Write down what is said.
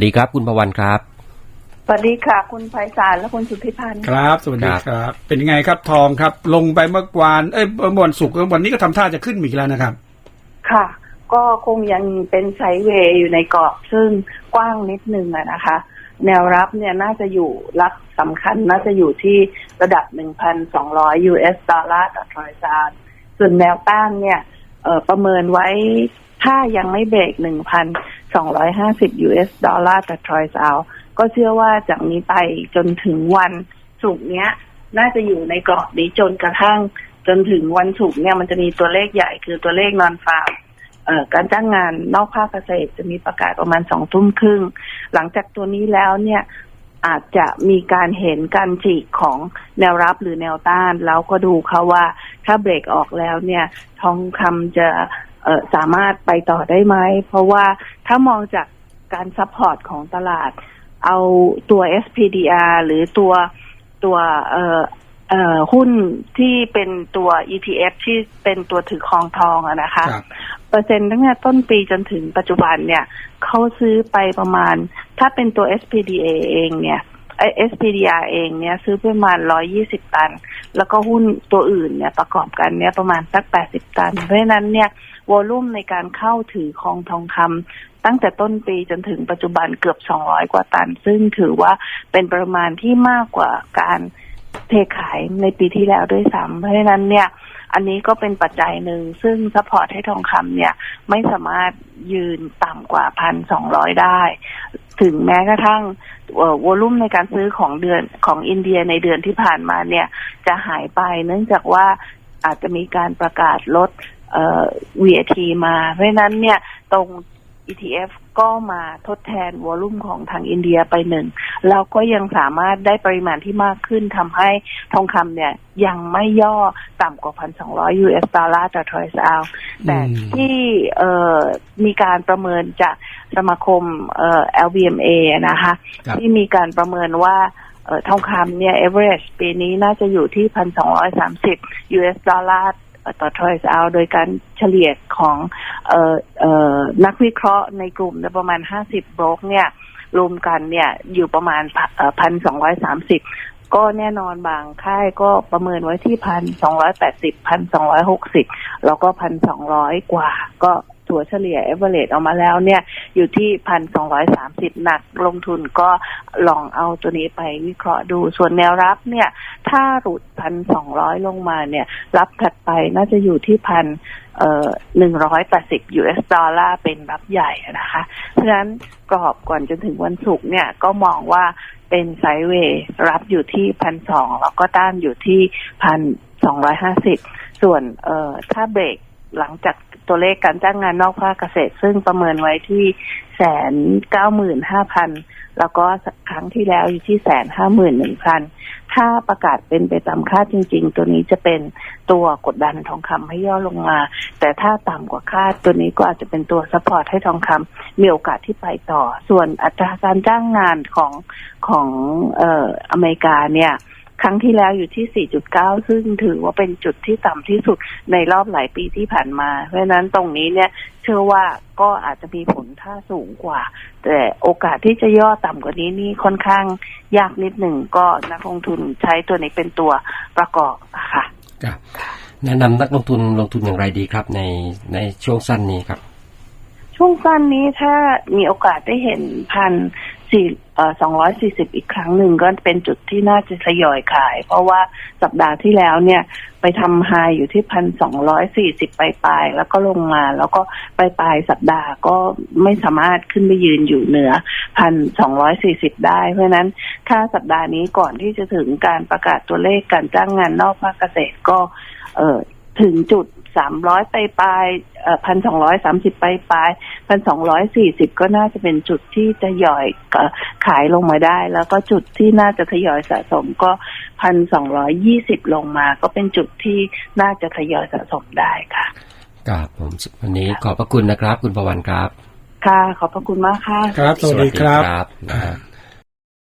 สวัสดีครับคุณพวันครับสวัสดีค่ะ คุณไพศาลและคุณสุทธิพันธ์ครับ สวัสดีครับครับ เป็นยังไงครับทองครับ ลงไปเมื่อวานเอ้ยเมื่อวันศุกร์วันนี้ก็ทำท่าจะขึ้นอีกแล้วนะครับ ค่ะ ก็คงยังเป็นไซด์เวย์อยู่ในกรอบซึ่งกว้างนิดนึงอะนะคะ แนวรับเนี่ยน่าจะอยู่รับสำคัญน่าจะอยู่ที่ระดับ 1,200 US ดอลลาร์ต่อทรอยซานส่วนแนวต้านเนี่ยเอ่อประเมินไว้ถ้ายังไม่เบรก 250 US ดอลลาร์ต่อทรอยซ์เอาก็เชื่อว่าจากนี้ไปจนถึงวันศุกร์เนี้ย น่าจะอยู่ในกรอบนี้จนกระทั่งจนถึงวันศุกร์เนี่ยมันจะมีตัวเลขใหญ่คือตัวเลขนอนฟาร์มการจ้างงานนอกภาคเกษตรจะมีประกาศประมาณสองทุ่มครึ่ง หลังจากตัวนี้แล้วเนี่ยอาจจะมีการเห็นการฉีกของแนวรับหรือแนวต้าน แล้วก็ดูเขาว่าถ้าเบรกออกแล้วเนี่ย ทองคำจะ สามารถไปต่อได้ไหม เพราะว่าถ้ามองจากการซัพพอร์ตของตลาด เอาตัว SPDR หรือตัวตัวเอ่อเอ่อหุ้นที่เป็นตัว ETF ที่เป็นตัวถือครองทองอะนะคะครับเปอร์เซ็นต์ตั้งแต่ต้นปีจนถึงปัจจุบันเนี่ยเขาซื้อไปประมาณ ถ้าเป็นตัว SPDA เองเนี่ยไอ SPDR เองเนี่ยซื้อประมาณ120ตัน แล้วก็หุ้นตัวอื่นเนี่ยประกอบกันเนี่ยประมาณสัก80ตัน เพราะฉะนั้นเนี่ย วอลุ่มในการเข้าถือคองทองคำตั้งแต่ต้นปีจนถึงปัจจุบันเกือบ 200 กว่าตัน ซึ่งถือว่าเป็นปริมาณที่มากกว่าการเทขายในปีที่แล้วด้วยซ้ำเพราะฉะนั้นเนี่ย อันนี้ก็เป็นปัจจัยหนึ่ง ซึ่งซัพพอร์ตให้ทองคำเนี่ย ไม่สามารถยืนต่ำกว่าพันสองร้อยได้ ถึงแม้กระทั่งวอลุ่มในการซื้อของเดือนของอินเดียในเดือนที่ผ่านมาเนี่ย จะหายไปเนื่องจากว่าอาจจะมีการประกาศลด VAT มา เพราะฉะนั้นเนี่ยตรง ETF ก็มาทดแทนวอลุ่มของทางอินเดียไปหนึ่งแล้วก็ยังสามารถได้ปริมาณที่มากขึ้นทำให้ทองคำเนี่ยยังไม่ย่อต่ำกว่าพันสองร้อย US ดอลลาร์ต่อทรอยซ์เอาแต่อืมที่เอ่อมีการประเมินจากสมาคมเอ่อ LBMA นะคะครับที่มีการประเมินว่าเอ่อทองคำเนี่ย average ปีนี้น่าจะอยู่ที่พันสองร้อยสามสิบ US ดอลลาร์ ต่อทรอยซ์เอาโดยการเฉลี่ยของเอ่อเอ่อนักวิเคราะห์ในกลุ่มประมาณห้าสิบบล็อกเนี่ยรวมกันเนี่ยอยู่ประมาณพันสองร้อยสามสิบก็แน่นอนบางค่ายก็ประเมินไว้ที่พันสองร้อยแปดสิบพันสองร้อยหกสิบแล้วก็พันสองร้อยกว่า ก็ ถัวเฉลี่ยเอเวอเรออกมาแล้วเนี่ยอยู่ที่พันสองร้อยสามสิบหนักลงทุนก็ลองเอาตัวนี้ไปวิเคราะห์ดู ส่วนแนวรับเนี่ย ถ้าหลุดพันสองร้อยลงมาเนี่ย รับถัดไปน่าจะอยู่ที่พันเอ่อหนึ่งร้อยแปดสิบ US ดอลลาร์เป็นรับใหญ่นะคะ เพราะฉะนั้นกรอบก่อนจนถึงวันศุกร์เนี่ยก็มองว่าเป็นไซด์เวย์รับอยู่ที่พันสองแล้วก็ต้านอยู่ที่พันสองร้อยห้าสิบส่วนเอ่อถ้าเบรก หลังจากตัวเลขการจ้างงานนอกภาคเกษตร ซึ่งประเมินไว้ที่แสนเก้าหมื่นห้าพันแล้วก็ครั้งที่แล้วอยู่ที่แสนห้าหมื่นหนึ่งพันถ้าประกาศเป็นไปตามคาดจริง ๆ ตัวนี้จะเป็นตัวกดดันทองคำให้ย่อลงมา แต่ถ้าต่ำกว่าคาดตัวนี้ก็อาจจะเป็นตัวซัพพอร์ตให้ทองคำมีโอกาสที่ไปต่อ ส่วนอัตราการจ้างงานของของเอ่ออเมริกาเนี่ย ครั้งที่แล้วอยู่ที่ 4.9 ซึ่งถือว่าเป็นจุดที่ต่ำที่สุดในรอบหลายปีที่ผ่านมา เพราะฉะนั้นตรงนี้เนี่ยเชื่อว่าก็อาจจะมีผลท่าสูงกว่า แต่โอกาสที่จะย่อต่ำกว่านี้นี่ค่อนข้างยากนิดหนึ่งก็นักลงทุนใช้ตัวนี้เป็นตัวประกอบนะคะครับแนะนำนักลงทุนลงทุนอย่างไรดีครับ ในในช่วงสั้นนี้ครับช่วงสั้นนี้ถ้ามีโอกาสได้เห็นพัน สี่สองร้อยสี่สิบอีกครั้งหนึ่งก็เป็นจุดที่น่าจะทยอยขาย เพราะว่าสัปดาห์ที่แล้วเนี่ยไปทำไฮอยู่ที่พันสองร้อยสี่สิบปลายแล้วก็ลงมา แล้วก็ปลายปลายสัปดาห์ก็ไม่สามารถขึ้นไปยืนอยู่เหนือพันสองร้อยสี่สิบได้ เพราะนั้นถ้าสัปดาห์นี้ก่อนที่จะถึงการประกาศตัวเลขการจ้างงานนอกภาคเกษตรก็ถึงจุดสามร้อยไปปลาย พันสองร้อยสามสิบไปปลายพันสองร้อยสี่สิบก็น่าจะเป็นจุดที่จะย่อยเอ่อขายลงมาได้ แล้วก็จุดที่น่าจะทยอยสะสมก็พันสองร้อยยี่สิบลงมา ก็เป็นจุดที่น่าจะทยอยสะสมได้ค่ะครับผมวันนี้ขอบพระคุณนะครับ คุณพวันครับ ค่ะ ขอบพระคุณมากค่ะ ครับ สวัสดีครับนะฮะ